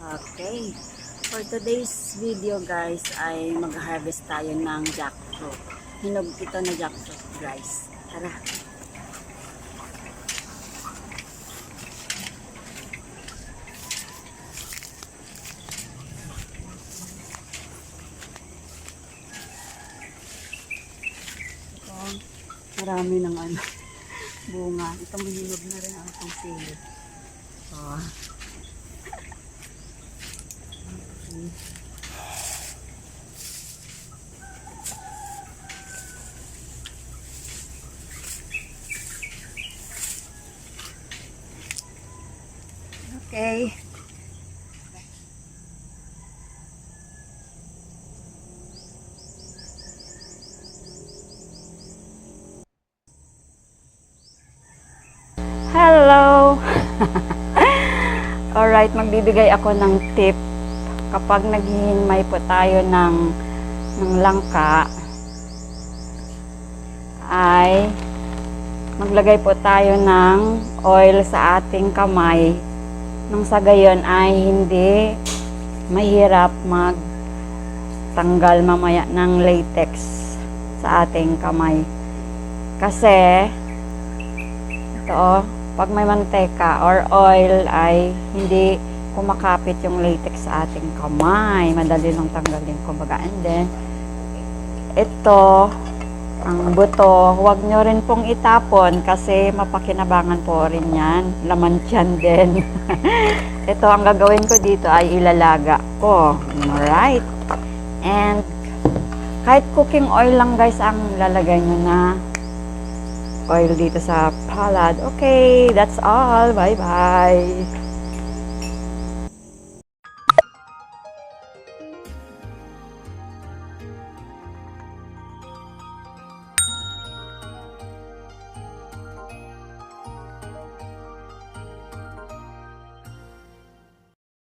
Okay. For today's video guys ay mag-harvest tayo ng jackfruit. Hinog ito na jackfruit guys. Tara. Ito, marami ng ano, bunga. Itong hinog na rin ang itong sili. Oh. Okay. Hello! Alright, magbibigay ako ng tip kapag naghihinmay po tayo ng, ng langka ay maglagay po tayo ng oil sa ating kamay nang sa gayon ay hindi mahirap magtanggal mamaya ng latex sa ating kamay. Kasi ito oh, pag may manteka or oil ay hindi kumakapit yung latex sa ating kamay. Madali lang tanggalin kumbaga. And then, ito, ang buto, huwag nyo rin pong itapon kasi mapakinabangan po rin yan. Laman tiyan din. ito, ang gagawin ko dito ay ilalaga ko. Alright. And, kahit cooking oil lang guys ang lalagay nyo na oil dito sa palad. Okay, that's all. Bye-bye.